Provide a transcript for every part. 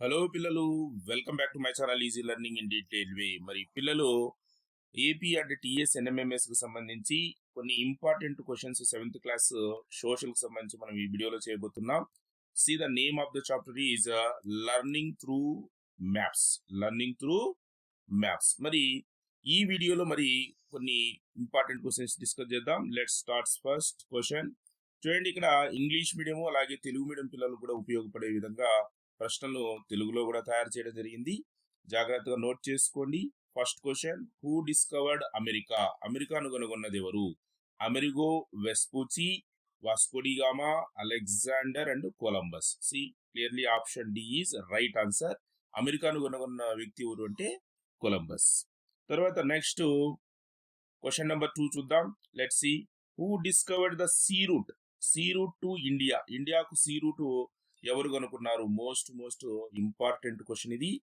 Hello పిల్లలు. Welcome back to my channel easy learning in detail way మరి పిల్లలు AP and TS ఎన్ఎంఎంఎస్కి సంబంధించి కొన్ని ఇంపార్టెంట్ క్వశ్చన్స్ సెవెంత్ క్లాస్ సోషల్కి సంబంధించి మనం ఈ వీడియోలో చేయబోతున్నాం. See the name of the chapter is learning through maps learning through maps మరి ఈ వీడియోలో మరి కొన్ని ఇంపార్టెంట్ క్వశ్చన్స్ డిస్కస్ చేద్దాం. లెట్ స్టార్ట్స్ ఫస్ట్ క్వశ్చన్ చూడండి ఇక్కడ ఇంగ్లీష్ మీడియం అలాగే తెలుగు మీడియం పిల్లలు కూడా ఉపయోగపడే విధంగా ప్రశ్నలు తెలుగులో కూడా తయారు చేయడం జరిగింది. జాగ్రత్తగా నోట్ చేసుకోండి. First question who discovered America అమెరికాను కనుగొన్నది ఎవరు? Amerigo Vespucci Vasco da Gama Alexander and Columbus see clearly option D is right answer అమెరికాను కనుగొన్న వ్యక్తి ఎవరు అంటే కొలంబస్ తర్వాత నెక్స్ట్ క్వశ్చన్ నెంబర్ టూ చూద్దాం. Let see who discovered the sea route sea route to India ఇండియాకు sea route ఎవరు కనుక్కున్నారు? మోస్ట్ మోస్ట్ ఇంపార్టెంట్ క్వశ్చన్ ఇది.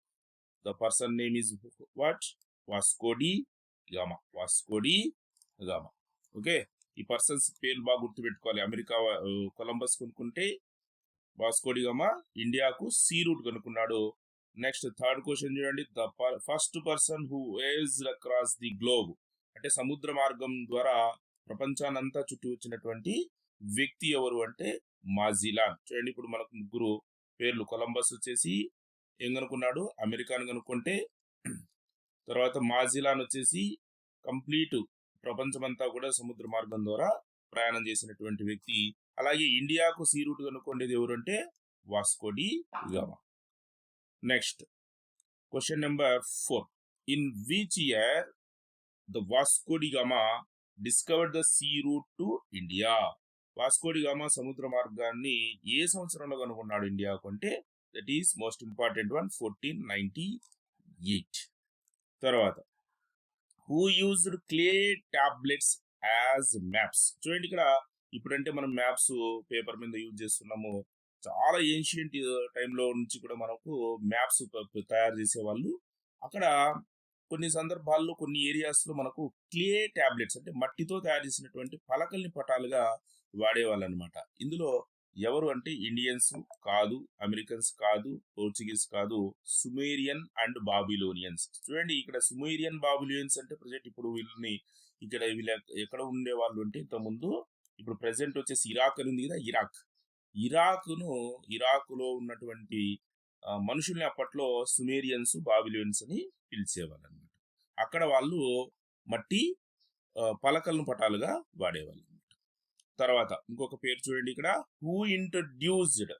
The person name is what Vasco da Gama Vasco da Gama okay ఈ persons పేర్లు బాగా గుర్తుపెట్టుకోవాలి. America Columbus కొనుక్కుంటే Vasco da Gama ఇండియాకు సీ రూట్ కనుక్కున్నాడు. నెక్స్ట్ థర్డ్ క్వశ్చన్ చూడండి. The first person who waves across the globe అంటే సముద్ర మార్గం ద్వారా ప్రపంచానంతా చుట్టి వచ్చినటువంటి వ్యక్తి ఎవరు అంటే మాజిలాన్. చూడండి ఇప్పుడు మనకు ముగ్గురు పేర్లు కొలంబస్ వచ్చేసి ఏం కనుక్కున్నాడు? అమెరికాను కనుక్కుంటే తర్వాత మాజిలాన్ వచ్చేసి కంప్లీట్ ప్రపంచమంతా కూడా సముద్ర మార్గం ద్వారా ప్రయాణం చేసినటువంటి వ్యక్తి. అలాగే ఇండియాకు సీ రూట్ కనుక్కోండేది ఎవరంటే అంటే Vasco da Gama. Next question number four. In which year the Vasco da Gama discovered the sea route to India? Vasco da Gama సముద్ర మార్గాన్ని ఏ సంవత్సరంలో కనుగొన్నాడు ఇండియాకు అంటే that is most important one fourteen ninety eight తర్వాత who used clay tablets as maps చూడండి ఇక్కడ ఇప్పుడంటే మనం మ్యాప్స్ పేపర్ మీద యూజ్ చేస్తున్నాము. చాలా ఏన్షియంట్ టైంలో uh, నుంచి కూడా మనకు మ్యాప్స్ తయారు చేసేవాళ్ళు. అక్కడ కొన్ని సందర్భాల్లో కొన్ని ఏరియాస్లో మనకు క్లే టాబ్లెట్స్ అంటే మట్టితో తయారు చేసినటువంటి పలకల్ని పటాలుగా వాడేవాళ్ళు అనమాట ఇందులో ఎవరు అంటే ఇండియన్స్ కాదు అమెరికన్స్ కాదు పోర్చుగీస్ కాదు సుమేరియన్ అండ్ బాబిలోనియన్స్. చూడండి ఇక్కడ సుమేరియన్ బాబిలోనియన్స్ అంటే ప్రజెంట్ ఇప్పుడు వీళ్ళని ఇక్కడ వీళ్ళ ఎక్కడ ఉండే వాళ్ళు అంటే ఇంతకుముందు ఇప్పుడు ప్రెసెంట్ వచ్చేసి ఇరాక్ అని ఉంది కదా ఇరాక్. ఇరాక్ను ఇరాక్లో ఉన్నటువంటి మనుషుల్ని అప్పట్లో సుమేరియన్స్ బాబిలియన్స్ అని పిలిచేవాళ్ళు అనమాట అక్కడ వాళ్ళు మట్టి పలకలను పటాలుగా వాడేవాళ్ళు. తర్వాత ఇంకొక పేరు చూడండి ఇక్కడ. Who introduced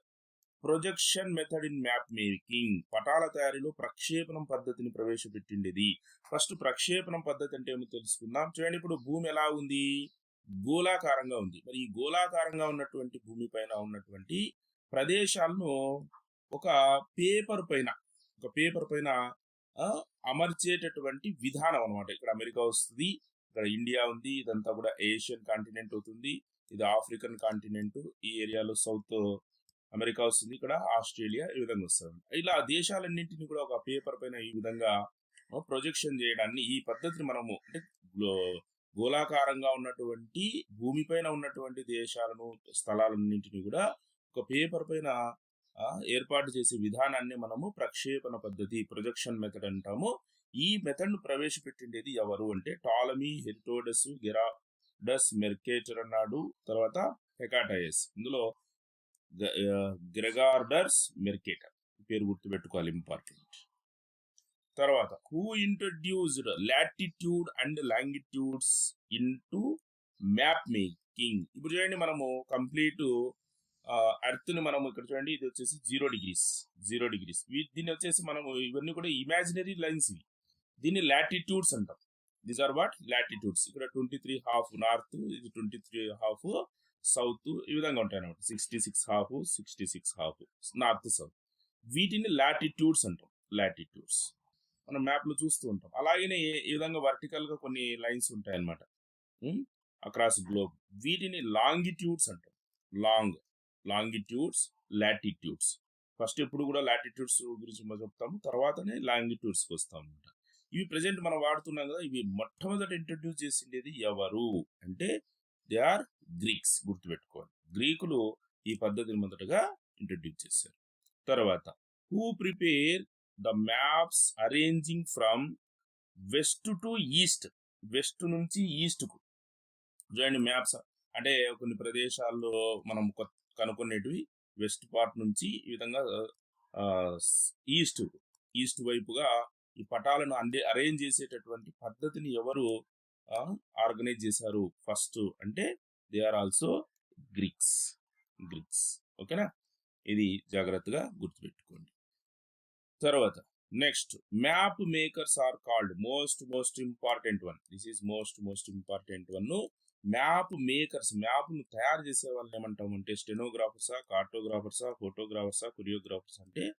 projection method in map making పటాల తయారీలో ప్రక్షేపణం పద్ధతిని ప్రవేశపెట్టిండేది. ఫస్ట్ ప్రక్షేపణం పద్ధతి అంటే ఏమో తెలుసుకుందాం. చూడండి ఇప్పుడు భూమి ఎలా ఉంది? గోళాకారంగా ఉంది. మరి ఈ గోళాకారంగా ఉన్నటువంటి భూమి పైన ఉన్నటువంటి ప్రదేశాలను ఒక పేపర్ పైన ఒక పేపర్ పైన అమర్చేటటువంటి విధానం అన్నమాట. ఇక్కడ అమెరికా వస్తుంది ఇక్కడ ఇండియా ఉంది ఇదంతా కూడా ఏషియన్ కాంటినెంట్ అవుతుంది. ఇది ఆఫ్రికన్ కాంటినెంట్ ఈ ఏరియాలో సౌత్ అమెరికా వస్తుంది ఇక్కడ ఆస్ట్రేలియా ఈ విధంగా వస్తుంది. ఇలా దేశాలన్నింటినీ కూడా ఒక పేపర్ పైన ఈ విధంగా ప్రొజెక్షన్ చేయడాన్ని ఈ పద్ధతిని మనము అంటే గోళాకారంగా ఉన్నటువంటి భూమిపైన ఉన్నటువంటి దేశాలను స్థలాలన్నింటినీ కూడా ఒక పేపర్ పైన ఏర్పాటు చేసే విధానాన్ని మనము ప్రక్షేపణ పద్ధతి ప్రొజెక్షన్ మెథడ్ అంటాము. ఈ మెథడ్ను ప్రవేశపెట్టిండేది ఎవరు అంటే టాలమీ హెరిటోడస్ డస్ మెర్కేటర్ అన్నాడు తర్వాత హెకాటయస్. ఇందులో గ్రెగార్డర్స్ మెర్కేటర్. పేరు గుర్తుపెట్టుకోవాలి ఇంపార్టెంట్. తర్వాత who introduced latitude and longitudes into map making. ఇప్పుడు చూడండి మనము కంప్లీట్ అర్త్ని ని ఇక్కడ చూడండి ఇది వచ్చేసి జీరో డిగ్రీస్ జీరో డిగ్రీస్. దీన్ని వచ్చేసి మనము ఇవన్నీ కూడా ఇమాజినరీ లైన్స్ ఇవి దీన్ని లాటిట్యూడ్స్ అంటాం. దీస్ ఆర్ వాట్ లాటిట్యూడ్స్ ఇక్కడ ట్వంటీ త్రీ హాఫ్ నార్త్ ఇది ట్వంటీ త్రీ హాఫ్ సౌత్ ఈ విధంగా ఉంటాయి అనమాట sixty six half sixty six half north south వీటిని లాటిట్యూడ్స్ అంటాం. లాటిట్యూడ్స్ మనం మ్యాప్లో చూస్తూ ఉంటాం. అలాగనే ఈ విధంగా వర్టికల్గా కొన్ని లైన్స్ ఉంటాయి అనమాట అక్రాస్ గ్లోబ్ వీటిని లాంగిట్యూడ్స్ అంటాం. లాంగ్ లాంగిట్యూడ్స్ లాటిట్యూడ్స్ ఫస్ట్ ఎప్పుడు కూడా లాటిట్యూడ్స్ గురించి మనం చెప్తాము. తర్వాతనే లాంగిట్యూడ్స్కి వస్తాం అనమాట ఇవి ప్రజెంట్ మనం వాడుతున్నాం కదా ఇవి మొట్టమొదట ఇంట్రడ్యూస్ చేసిండేది ఎవరు అంటే దే ఆర్ గ్రీక్స్ గుర్తుపెట్టుకోండి. గ్రీకులు ఈ పద్ధతిని మొదటగా ఇంట్రడ్యూస్ చేశారు. తర్వాత who prepare the maps arranging from west to east west నుంచి ఈస్ట్కు చూడండి మ్యాప్స్ అంటే కొన్ని ప్రదేశాల్లో మనం కొత్త కనుక్కునేటివి వెస్ట్ పార్ట్ నుంచి ఈ విధంగా ఈస్ట్ ఈస్ట్ వైపుగా ఈ పటాలను అందే అరేంజ్ చేసేటటువంటి పద్ధతిని ఎవరు ఆర్గనైజ్ చేశారు? ఫస్ట్ అంటే they are also Greeks. Greeks. ఓకేనా? ఇది జాగ్రత్తగా గుర్తుపెట్టుకోండి. తర్వాత next map makers are called most most important one. This is most most important one. Map makers మ్యాప్ను తయారు చేసే వాళ్ళని ఏమంటామంటే స్టెనోగ్రాఫర్సా కార్టోగ్రాఫర్సా ఫోటోగ్రాఫర్సా కొరియోగ్రాఫర్స్ అంటే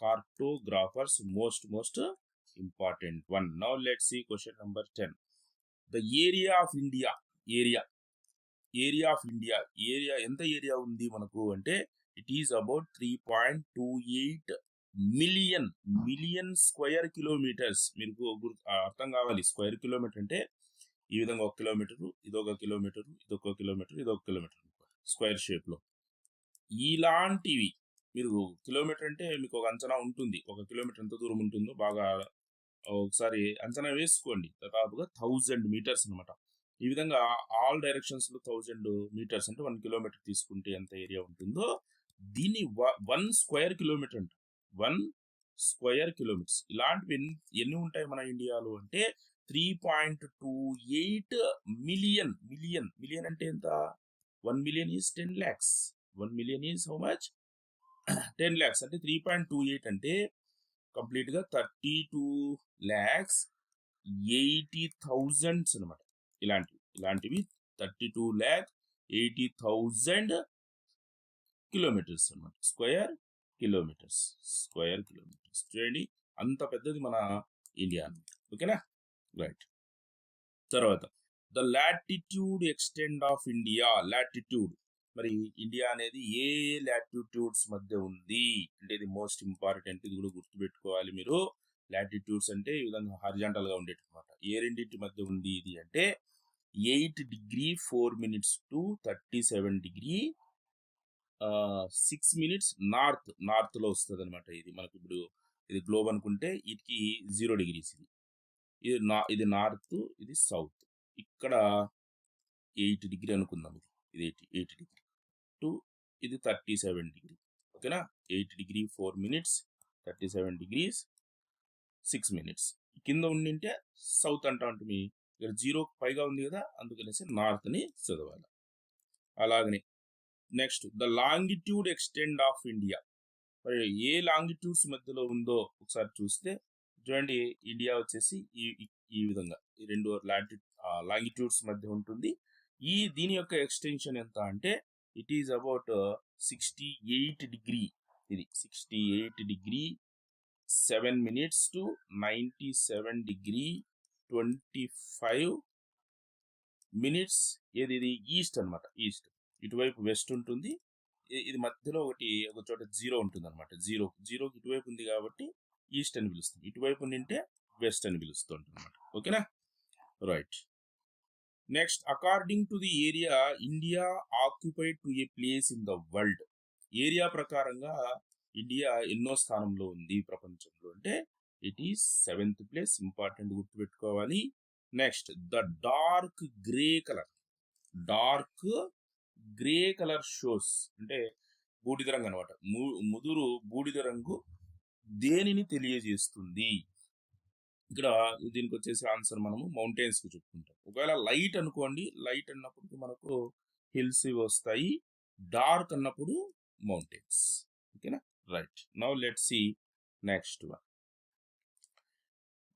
cartographers most most important one now let see question number ten the area of India area area of India area ఎంత area ఉంది మనకు అంటే it is about three point two eight million million square kilometres మీకు అర్థం కావాలి. Square kilometre అంటే ఈ విధంగా ఒక కిలోమీటరు ఇదొక కిలోమీటరు ఇదొక కిలోమీటర్ ఇదొక కిలోమీటర్ స్క్వేర్ షేప్లో ఇలాంటివి మీరు కిలోమీటర్ అంటే మీకు ఒక అంచనా ఉంటుంది. ఒక కిలోమీటర్ ఎంత దూరం ఉంటుందో బాగా ఒకసారి అంచనా వేసుకోండి. దాదాపుగా థౌజండ్ మీటర్స్ అనమాట ఈ విధంగా ఆల్ డైరెక్షన్స్లో థౌజండ్ మీటర్స్ అంటే వన్ కిలోమీటర్ తీసుకుంటే ఎంత ఏరియా ఉంటుందో దీన్ని వన్ స్క్వేర్ కిలోమీటర్ అంట. వన్ స్క్వేర్ కిలోమీటర్స్ ఇలాంటివి ఎన్ని ఎన్ని ఉంటాయి మన ఇండియాలో అంటే three point two eight million million million అంటే ఎంత? One million is ten lakhs one million is how much ten lakhs అంటే త్రీ పాయింట్ టూ ఎయిట్ అంటే కంప్లీట్గా thirty two lakhs eighty thousands అనమాట ఇలాంటివి ఇలాంటివి thirty two lakh eighty thousand kilometres అనమాట square kilometres square kilometres. చూడండి అంత పెద్దది మన ఇండియా అనమాట ఓకేనా? రైట్. తర్వాత the latitude extend of India latitude. మరి ఇండియా అనేది ఏ లాటిట్యూడ్స్ మధ్య ఉంది అంటే ఇది మోస్ట్ ఇంపార్టెంట్ ఇది కూడా గుర్తుపెట్టుకోవాలి మీరు. లాటిట్యూడ్స్ అంటే ఈ విధంగా హరిజాంటల్గా ఉండేది ఏ రెండింటి మధ్య ఉంది ఇది అంటే eight degree four minutes to thirty seven degree six minutes north నార్త్లో వస్తుంది అనమాట ఇది. మనకి ఇప్పుడు ఇది గ్లోబ్ అనుకుంటే వీటికి జీరో డిగ్రీస్ ఇది. ఇది నా ఇది నార్త్ ఇది సౌత్ ఇక్కడ ఎయిట్ డిగ్రీ అనుకుందాం ఇది. ఇది ఎయిట్ ఎయిట్ డిగ్రీ టు ఇది థర్టీ సెవెన్ డిగ్రీ ఓకేనా eight degree four minutes thirty seven degrees six minutes కింద ఉండింటే సౌత్ అంటా ఉంటుంది. ఇక్కడ జీరో పైగా ఉంది కదా అందుకనేసి నార్త్ని చదవాలి. అలాగనే next the longitude extend of India మరి ఏ లాంగిట్యూడ్స్ మధ్యలో ఉందో ఒకసారి చూస్తే చూడండి ఇండియా వచ్చేసి ఈ ఈ- విధంగా ఈ రెండు లాంటి లాంగిట్యూడ్స్ మధ్య ఉంటుంది. ఈ దీని యొక్క ఎక్స్టెన్షన్ ఎంత అంటే it is about sixty eight degree ఇది sixty eight degree seven minutes to ninety seven degree twenty five minutes ఏది ఇది ఈస్ట్ అనమాట ఈస్ట్ ఇటువైపు వెస్ట్ ఉంటుంది. ఇది మధ్యలో ఒకటి ఒక చోట జీరో ఉంటుంది అనమాట జీరో జీరోకి ఇటువైపు ఉంది కాబట్టి ఈస్ట్ అని పిలుస్తుంది. ఇటువైపు నింటే వెస్ట్ అని పిలుస్తుంటాం అనమాట ఓకేనా? Right next according to the area India occupied to a place in the world area ప్రకారంగా ఇండియా ఎన్నో స్థానంలో ఉంది ప్రపంచంలో. అంటే it is seventh place important గుర్తుపెట్టుకోవాలి. Next the dark grey colour dark grey colour shows అంటే బూడిద రంగు అనమాట ముదురు బూడిద రంగు దేనిని తెలియజేస్తుంది? ఇక్కడ దీనికి వచ్చేసి ఆన్సర్ మనము మౌంటైన్స్కి చెప్పుకుంటాం. ఒకవేళ లైట్ అనుకోండి లైట్ అన్నప్పుడు మనకు హిల్స్ ఇవి వస్తాయి. డార్క్ అన్నప్పుడు మౌంటైన్స్. ఓకేనా? Right. Now let see next one.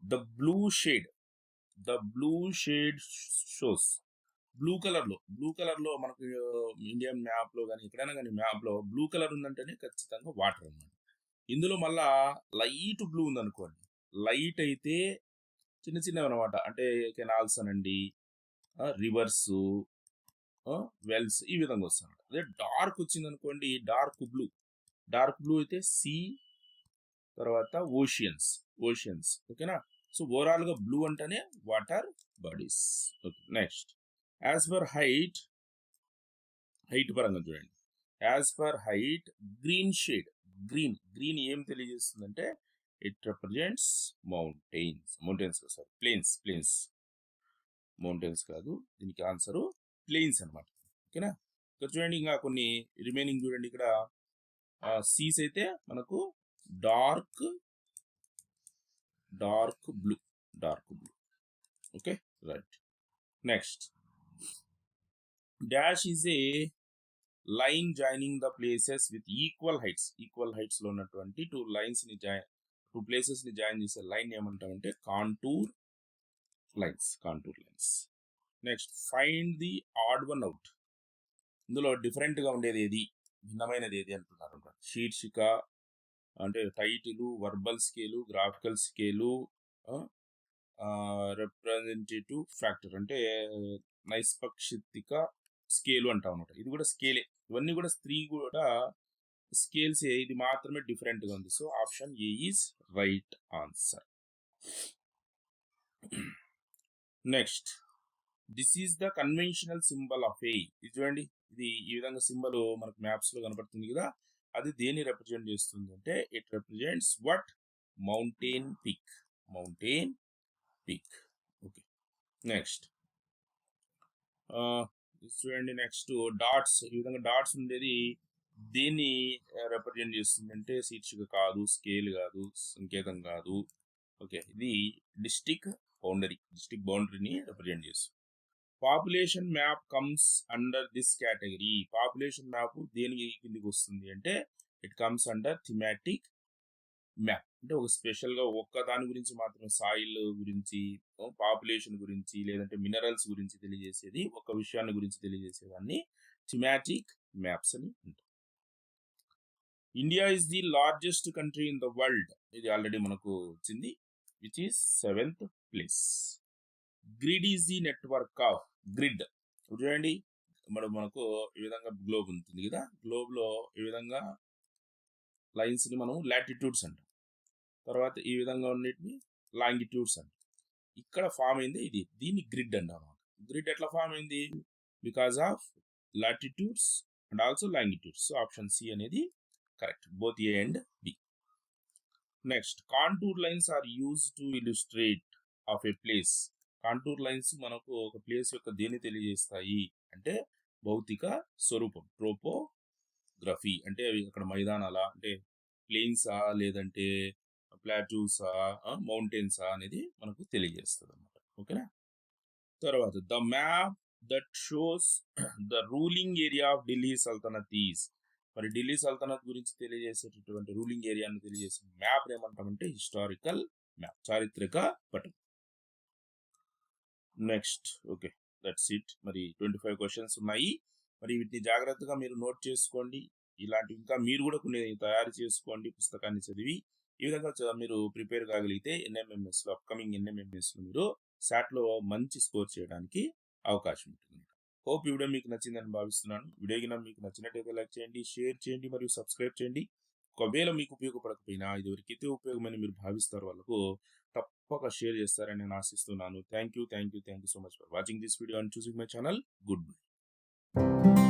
The blue shade. The blue shade shows. Blue కలర్లో బ్లూ కలర్లో మనకు ఇండియన్ మ్యాప్లో కానీ ఎక్కడైనా కానీ మ్యాప్లో బ్లూ కలర్ ఉందంటేనే ఖచ్చితంగా వాటర్ అన్నమాట. ఇందులో మళ్ళా లైట్ బ్లూ ఉందనుకోండి లైట్ అయితే చిన్న చిన్నవి అనమాట అంటే కెనాల్స్ అనండి రివర్స్ వెల్స్ ఈ విధంగా వస్తాయి అదే డార్క్ వచ్చింది అనుకోండి డార్క్ బ్లూ. డార్క్ బ్లూ అయితే సీ తర్వాత ఓషియన్స్ ఓషియన్స్. ఓకేనా? సో ఓవరాల్గా బ్లూ అంటేనే water bodies. Okay next. As per height height పరంగా చూడండి. As per height green shade green. Green ఏం తెలియజేస్తుందంటే it represents mountains mountains sorry plains plains. Mountains కాదు దీనికి ఆన్సరు ప్లేన్స్ అన్నమాట. ఓకేనా? ఇక్కడ చూడండి ఇంకా కొన్ని రిమైనింగ్ చూడండి ఇక్కడ. సీస్ అయితే మనకు dark dark blue dark blue. Okay? Right. Next. Dash is a line joining the places with equal heights. Equal హైట్స్లో ఉన్నటువంటి టూ లైన్స్ని జాయిన్ టూ ప్లేసెస్ని జాయిన్ చేసే లైన్ ఏమంటామంటే contour lines contour lines next find the odd one out ఇందులో డిఫరెంట్గా ఉండేది ఏది? భిన్నమైనది ఏది అంటున్నారు శీర్షిక అంటే title verbal scale graphical scale representative factor అంటే నైష్పక్షితిక స్కేలు అంటాం అనమాట ఇది కూడా స్కేలే ఇవన్నీ కూడా స్త్రీ కూడా స్కేల్స్ ఇది మాత్రమే డిఫరెంట్గా ఉంది. So option A is right answer. Next. This is the conventional symbol of A. ఇది చూడండి ఇది ఈ విధంగా సింబల్ మనకు మ్యాప్స్లో కనపడుతుంది కదా అది దేని రిప్రజెంట్ చేస్తుంది అంటే it represents what? Mountain peak. Mountain peak. Okay. Next. చూడండి నెక్స్ట్. డాట్స్ ఈ విధంగా డాట్స్ ఉండేది దీన్ని రిప్రజెంట్ చేస్తుంది అంటే శీర్షిక కాదు స్కేల్ కాదు సంకేతం కాదు. ఓకే ఇది డిస్టిక్ బౌండరీ డిస్టిక్ బౌండరీని రిప్రజెంట్ చేస్తుంది. Population map comes under this category population map దేనికి కిందికి వస్తుంది అంటే it comes under thematic map అంటే ఒక స్పెషల్గా ఒక్క దాని గురించి మాత్రమే సాయిల్ గురించి పాపులేషన్ గురించి లేదంటే మినరల్స్ గురించి తెలియజేసేది ఒక విషయాన్ని గురించి తెలియజేసేదాన్ని థిమాటిక్ మ్యాప్స్ అని అంటారు. India is the largest country in the world ఇది ఆల్రెడీ మనకు వచ్చింది. Which is seventh place grid is the network of grid చూడండి. ఇప్పుడు మనకు ఈ విధంగా గ్లోబ్ ఉంటుంది కదా. గ్లోబ్లో ఈ విధంగా లైన్స్ని మనం లాటిట్యూడ్స్ అంటాం. తర్వాత ఈ విధంగా ఉన్నటిని లాంగిట్యూడ్స్ అంటాం. ఇక్కడ ఫామ్ అయింది ఇది దీన్ని గ్రిడ్ అంటాం గ్రిడ్ ఎట్లా ఫామ్ అయింది? Because of latitudes and also longitudes so option C అనేది correct both A and B next contour lines are use to illustrate of a place contour lines మనకు ఒక ప్లేస్ యొక్క దేని తెలియజేస్తాయి? అంటే భౌతిక స్వరూపం. ట్రోపోగ్రఫీ అంటే అవి అక్కడ మైదానాల? అంటే ప్లేన్సా లేదంటే ప్లాటూసా మౌంటైన్సా అనేది మనకు తెలియజేస్తుంది అనమాట ఓకేనా తర్వాత the map that shows the ruling area of Delhi Sultanate is మరి ఢిల్లీ సల్తనత్ గురించి తెలియజేసేటటువంటి రూలింగ్ ఏరియాను తెలియజేసే మ్యాప్ ఏమంటామంటే హిస్టారికల్ మ్యాప్ చారిత్రక పటం. Next okay that's it. మరి ట్వంటీ ఫైవ్ క్వశ్చన్స్ ఉన్నాయి. మరి వీటిని జాగ్రత్తగా మీరు నోట్ చేసుకోండి. ఇలాంటివి ఇంకా మీరు కూడా కొన్ని తయారు చేసుకోండి పుస్తకాన్ని చదివి. ఈ విధంగా మీరు ప్రిపేర్ కాగలిగితే ఎన్ఎంఎంఎస్లో అప్కమింగ్ ఎన్ఎంఎంఎస్లో మీరు లో మంచి స్కోర్ చేయడానికి అవకాశం ఉంటుంది. హోప్ ఈ వీడియో మీకు నచ్చిందని భావిస్తున్నాను. వీడియో కింద మీకు నచ్చినట్టయితే లైక్ చేయండి షేర్ చేయండి మరియు సబ్స్క్రైబ్ చేయండి. ఒకవేళ మీకు ఉపయోగపడకపోయినా ఇదివరకైతే ఉపయోగమని మీరు భావిస్తారు వాళ్ళకు తప్పక షేర్ చేస్తారని నేను ఆశిస్తున్నాను. Thank you thank you thank you so much for watching this video and choosing my channel good bye